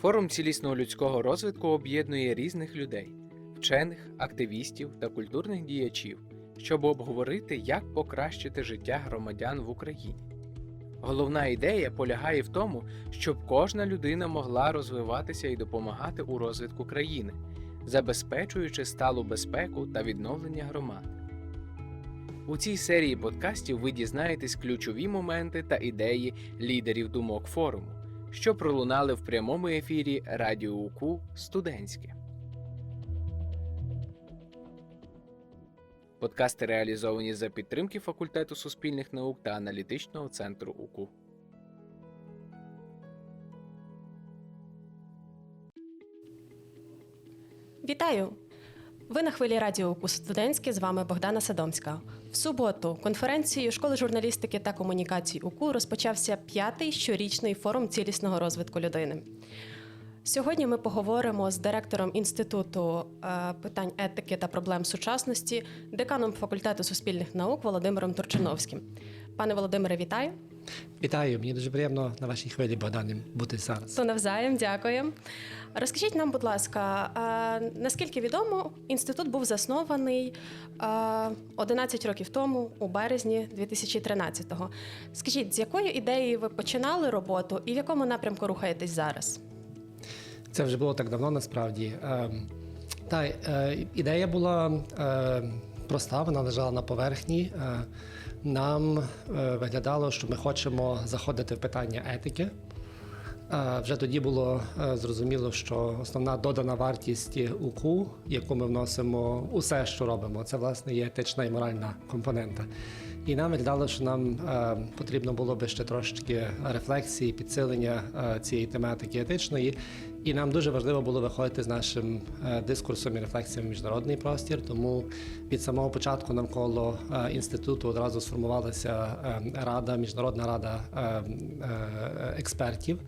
Форум цілісного людського розвитку об'єднує різних людей, вчених, активістів та культурних діячів, щоб обговорити, як покращити життя громадян в Україні. Головна ідея полягає в тому, щоб кожна людина могла розвиватися і допомагати у розвитку країни, забезпечуючи сталу безпеку та відновлення громад. У цій серії подкастів ви дізнаєтесь ключові моменти та ідеї лідерів думок форуму, що пролунали в прямому ефірі Радіо УКУ Студентське. Подкасти реалізовані за підтримки факультету суспільних наук та аналітичного центру УКУ. Вітаю! Ви на хвилі радіо «УКУ студентське. З вами Богдана Садомська. В суботу конференцією школи журналістики та комунікацій УКУ розпочався п'ятий щорічний форум цілісного розвитку людини. Сьогодні ми поговоримо з директором інституту е, питань етики та проблем сучасності, деканом факультету суспільних наук Володимиром Турчиновським. Пане Володимире, вітаю! Вітаю, мені дуже приємно на вашій хвилі, Богдані, бути зараз. То навзаєм, дякую. Розкажіть нам, будь ласка, а, наскільки відомо, інститут був заснований а, 11 років тому, у березні 2013-го. Скажіть, з якої ідеї ви починали роботу і в якому напрямку рухаєтесь зараз? Це вже було так давно, насправді. Е, та е, ідея була е, проста, вона лежала на поверхні. Е, нам е, виглядало, що ми хочемо заходити в питання етики. Е, Вже тоді було е, зрозуміло, що основна додана вартість УКУ, яку ми вносимо усе, що робимо, це власне є етична і моральна компонента. І нам виглядало, що нам е, потрібно було би ще трошки рефлексії, підсилення е, цієї тематики етичної. І нам дуже важливо було виходити з нашим е, дискурсом і рефлексіями в міжнародний простір. Тому від самого початку навколо інституту одразу сформувалася рада, міжнародна рада експертів.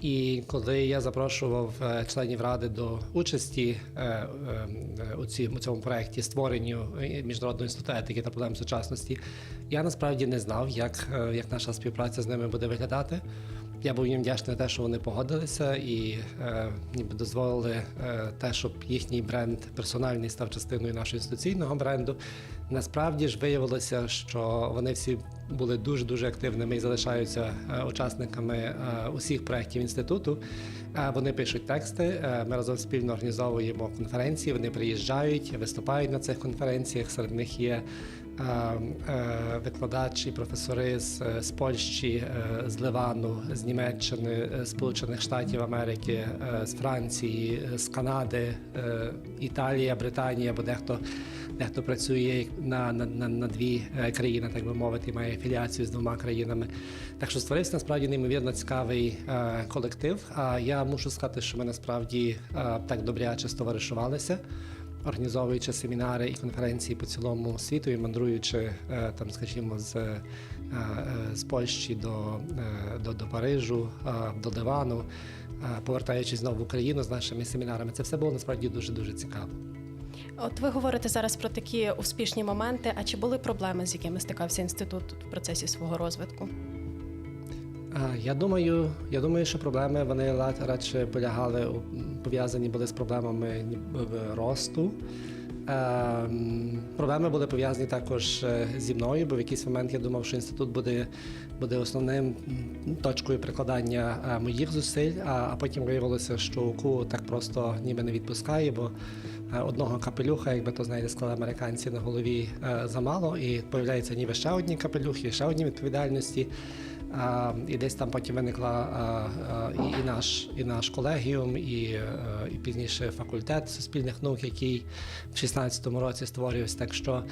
І коли я запрошував е, членів ради до участі е, е, у ці- у цьому проєкті створенню міжнародного інституту етики та проблем сучасності, я насправді не знав, як, як наша співпраця з ними буде виглядати. Я був їм вдячний те, що вони погодилися і ніби дозволили те, щоб їхній бренд персональний став частиною нашого інституційного бренду. Насправді ж виявилося, що вони всі були дуже дуже активними і залишаються е, учасниками е, усіх проєктів інституту. Е, Вони пишуть тексти. Ми разом спільно організовуємо конференції. Вони приїжджають, виступають на цих конференціях. Серед них є викладачі, професори з, е, з Польщі, е, з Ливану, з Німеччини, е, Сполучених Штатів Америки, е, з Франції, е, з Канади, е, Італія, Британія, бо дехто. Дехто працює на, на, на, на дві е, країни, так би мовити, має афіліацію з двома країнами. Так що створився насправді неймовірно цікавий е, колектив. А я мушу сказати, що ми насправді е, так добряче стоваришувалися, організовуючи семінари і конференції по цілому світу і мандруючи е, там, скажімо, з, е, е, з Польщі до, до, до Парижу, до Ливану, е, повертаючись знову в Україну з нашими семінарами. Це все було насправді дуже дуже цікаво. От ви говорите зараз про такі успішні моменти. А чи були проблеми, з якими стикався інститут в процесі свого розвитку? Я думаю, я думаю, що проблеми вони радше полягали пов'язані були з проблемами росту. Ем, Проблеми були пов'язані також е, зі мною, бо в якийсь момент я думав, що інститут буде, буде основним точкою прикладання е, моїх зусиль, а, а потім виявилося, що УКУ так просто ніби не відпускає, бо е, одного капелюха, якби то знаєте, сказали американці на голові замало, і появляються ніби ще одні капелюхи, ще одні відповідальності. І десь там потім виникла і, наш і наш колегіум, і, е, і пізніше факультет суспільних наук, який в 16-му році створювався. Так що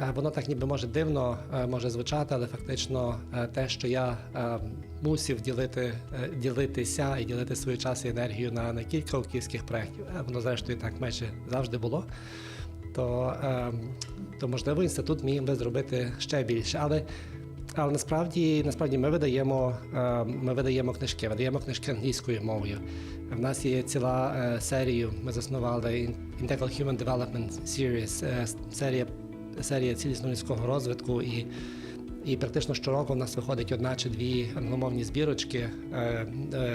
е, воно так ніби може дивно е, може звучати, але фактично те, що я мусив ділити, ділитися і ділити свій час і енергію на, на кілька київських проєктів, воно зрештою так майже завжди було. То, е, то можливо інститут міг би зробити ще більше. Але але насправді, насправді ми видаємо, е, ми видаємо книжки, видаємо книжки англійською мовою. В нас є ціла е, серія, ми заснували Integral Human Development Series, е, серія, серія цілісного людського розвитку і. І практично щороку в нас виходить одна чи дві англомовні збірочки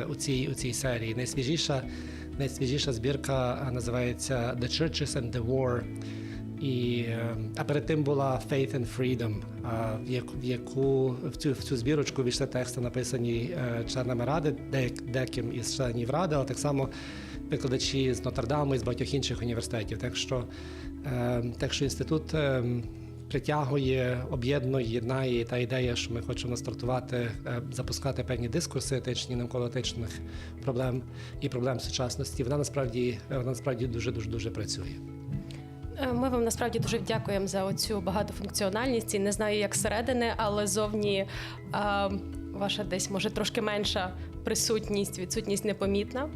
у цій у цій серії. Найсвіжіша, найсвіжіша збірка називається The Churches and the War. І, е, а перед тим була Faith and Freedom, в яку, в цю, в цю збірочку війшли тексти, написані е, членами ради, деяким із членів ради, але так само викладачі з Нотр-Даму і з багатьох інших університетів. Так що, е, так що інститут притягує, об'єднує, єднає та ідея, що ми хочемо стартувати, запускати певні дискурси етичні навколо етичних проблем і проблем сучасності. Вона насправді вона насправді дуже дуже дуже працює. Е, Ми вам насправді дуже дякуємо за оцю багатофункціональність. І не знаю, як зсередини, але зовні а, ваша десь може трошки менша присутність, відсутність непомітна.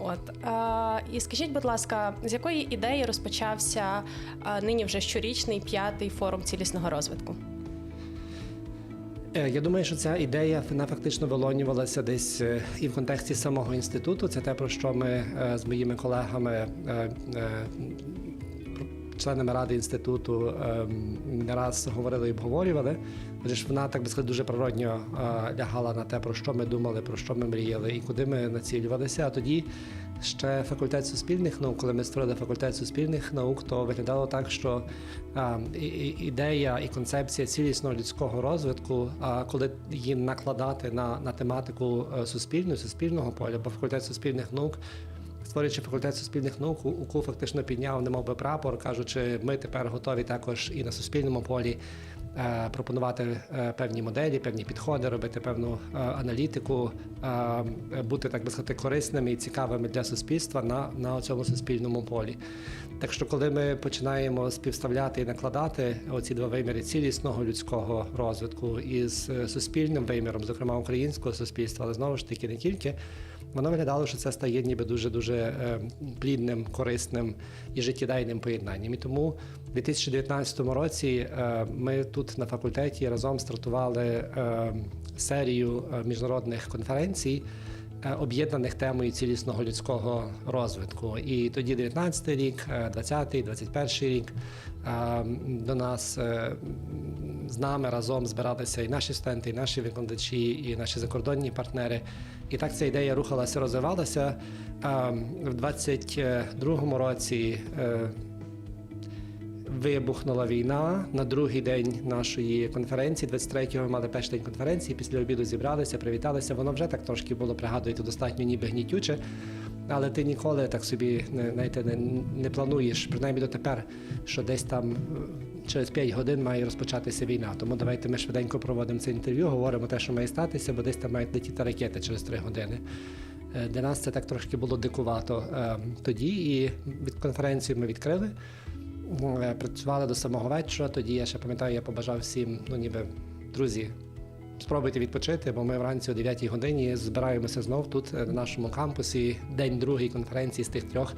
От а, і скажіть, будь ласка, з якої ідеї розпочався а, нині вже щорічний п'ятий форум цілісного розвитку? Е, Я думаю, що ця ідея вона фактично вилонювалася десь е, і в контексті самого інституту. Це те, про що ми е, з моїми колегами, е, е, членами ради інституту, е, не раз говорили і обговорювали. Адже ж вона так би сказати, дуже природньо е, лягала на те, про що ми думали, про що ми мріяли і куди ми націлювалися. А тоді ще факультет суспільних наук, коли ми створили факультет суспільних наук, то виглядало так, що і- ідея і концепція цілісного людського розвитку, а коли її накладати на, на тематику е, суспільну, суспільного поля, бо факультет суспільних наук. Створюючи факультет суспільних наук, УКУ фактично підняв немов би прапор, кажучи, ми тепер готові також і на суспільному полі е, пропонувати е, певні моделі, певні підходи, робити певну е, аналітику, бути так би сказати корисними і цікавими для суспільства на, на цьому суспільному полі. Так що, коли ми починаємо співставляти і накладати оці два виміри цілісного людського розвитку із суспільним виміром, зокрема українського суспільства, але знову ж таки не тільки. Воно виглядало, що це стає ніби дуже дуже плідним, корисним і життєдайним поєднанням. І тому у 2019 році е, ми тут на факультеті разом стартували е, серію е, міжнародних конференцій, е, об'єднаних темою цілісного людського розвитку. І тоді 19 рік, е, 20-й, 21 рік е, до нас е, з нами разом збиралися і наші студенти, і наші викладачі, і наші закордонні партнери. І так ця ідея рухалася, розвивалася. А, В 22-му році е, вибухнула війна. На другий день нашої конференції, 23-го, ми мали перший день конференції. Після обіду зібралися, привіталися. Воно вже так трошки було, пригадуєте, достатньо ніби гнітюче. Але ти ніколи так собі знаєте, не, не плануєш, принаймні дотепер, що десь там через 5 годин має розпочатися війна. Тому давайте ми швиденько проводимо це інтерв'ю, говоримо те, що має статися, бо десь там мають летіти ракети через 3 години. Е, Для нас це так трошки було дикувато е, тоді. І від конференцію ми відкрили. Е, Працювали до самого вечора. Тоді я ще пам'ятаю, я побажав всім, ну ніби друзі, спробуйте відпочити, бо ми вранці о 9 годині збираємося знов тут на нашому кампусі. День другий конференції з тих трьох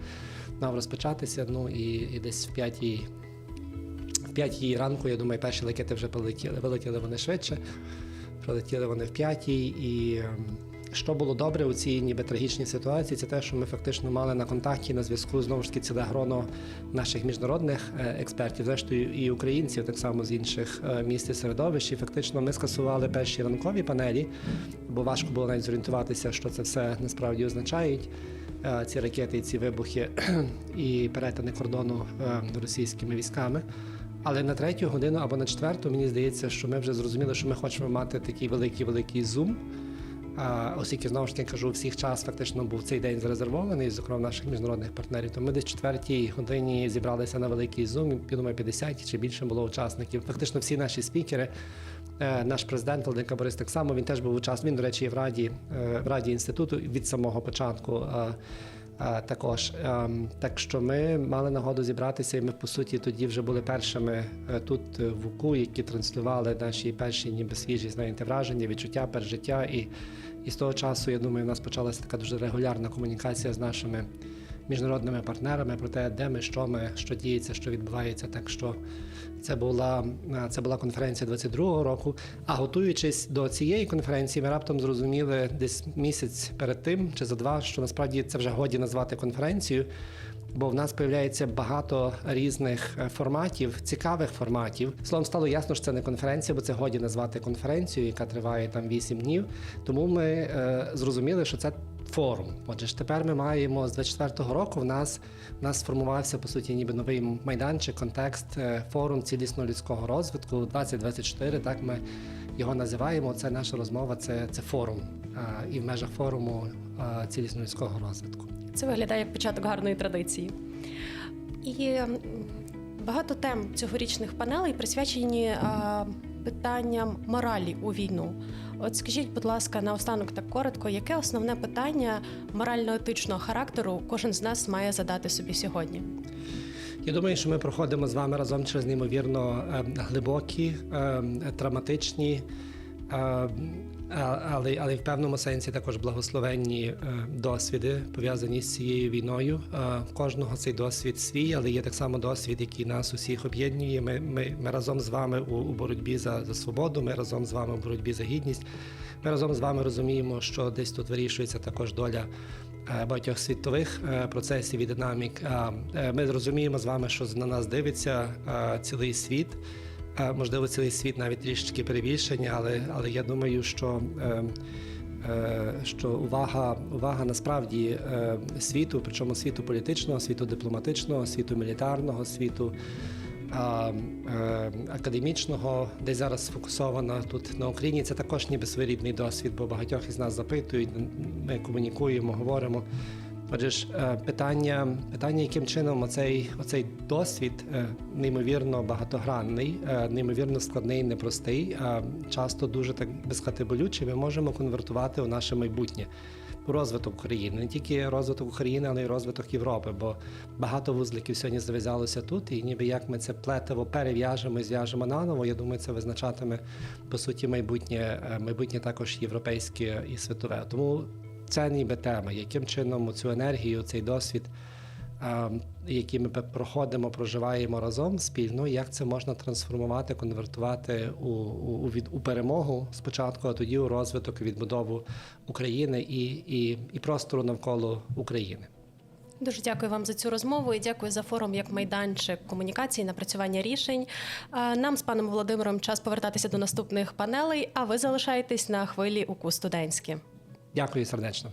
мав розпочатися. Ну і, і десь в п'ятій. П'ятій ранку, я думаю, перші ракети вже полетіли. Вилетіли вони швидше, прилетіли вони в п'ятій. І ем, що було добре у цій ніби трагічній ситуації, це те, що ми фактично мали на контакті на зв'язку знову ж таки ціле гроно наших міжнародних е, експертів, зрештою і українців, так само з інших е, міст і середовищ. І фактично ми скасували перші ранкові панелі, бо важко було навіть зорієнтуватися, що це все насправді означають. е, Ці ракети і ці вибухи і перетини кордону російськими військами. Але на третю годину або на четверту мені здається, що ми вже зрозуміли, що ми хочемо мати такий великий великий зум. Оскільки знову ж таки кажу, всіх час фактично був цей день зарезервований, зокрема наших міжнародних партнерів. То ми десь четвертій годині зібралися на великий зум. Думаю, 50 чи більше було учасників. Фактично всі наші спікери. Е, Наш президент Володимир Борис так само він теж був учасник. Він, до речі, в раді е, в раді інституту від самого початку. Також Ем, так, що ми мали нагоду зібратися, і ми по суті тоді вже були першими е, тут е, в УКУ, які транслювали наші перші, ніби свіжі знаєте, враження, відчуття, пережиття. І, і з того часу, я думаю, у нас почалася така дуже регулярна комунікація з нашими міжнародними партнерами про те, де ми, що ми, що діється, що відбувається. Так що це була е, це була конференція 22-го року. А готуючись до цієї конференції, ми раптом зрозуміли десь місяць перед тим чи за два, що насправді це вже годі назвати конференцією. Бо в нас появляється багато різних е, форматів, цікавих форматів. Словом, стало ясно, що це не конференція, бо це годі назвати конференцію, яка триває там 8 днів. Тому ми е, зрозуміли, що це форум. Отже тепер ми маємо з 24-го року. В нас в нас сформувався по суті ніби новий майданчик, контекст, е, форум цілісного людського розвитку 2024. Так ми його називаємо. Це наша розмова, це, це форум. І в межах форуму а, цілісного людського розвитку. Це виглядає як початок гарної традиції. І багато тем цьогорічних панелей присвячені питанням моралі у війну. От скажіть, будь ласка, наостанок так коротко, яке основне питання морально-етичного характеру кожен з нас має задати собі сьогодні? Я думаю, що ми проходимо з вами разом через неймовірно е, глибокі, е, травматичні, е, але, але в певному сенсі також благословенні е, досвіди пов'язані з цією війною. Е, кожного цей досвід свій, але є так само досвід, який нас усіх об'єднує. Ми, ми, ми разом з вами у, у боротьбі за, за свободу. Ми разом з вами у боротьбі за гідність. Ми разом з вами розуміємо, що десь тут вирішується також доля е, багатьох світових процесів і динамік. Ми розуміємо з вами, що на нас дивиться цілий світ. Е, Можливо, цілий світ навіть трішечки перебільшення, але, але я думаю, що, е, е, що увага, увага насправді світу, причому світу політичного, світу дипломатичного, світу мілітарного, світу академічного, десь зараз сфокусована тут на Україні. Це також ніби своєрідний досвід, бо багатьох із нас запитують, ми комунікуємо, говоримо. Отже ж, е, питання, питання, яким чином оцей, оцей досвід е, неймовірно багатогранний, е, неймовірно складний, непростий, а часто дуже так безхатиболючий, ми можемо конвертувати у наше майбутнє. Розвиток України, не тільки розвиток України, але й розвиток Європи, бо багато вузликів сьогодні зав'язалося тут, і ніби як ми це плетиво перев'яжемо і зв'яжемо наново. Я думаю, це визначатиме по суті майбутнє, майбутнє також європейське і світове. Тому це ніби тема, яким чином цю енергію, цей досвід, а, який ми проходимо, проживаємо разом спільно, як це можна трансформувати, конвертувати у, у, у, перемогу спочатку, а тоді у розвиток відбудову України і, і, і простору навколо України. Дуже дякую вам за цю розмову і дякую за форум як майданчик комунікації, напрацювання рішень. Е, Нам з паном Володимиром час повертатися до наступних панелей. А ви залишаєтесь на хвилі УКУ студентські. Дякую сердечно.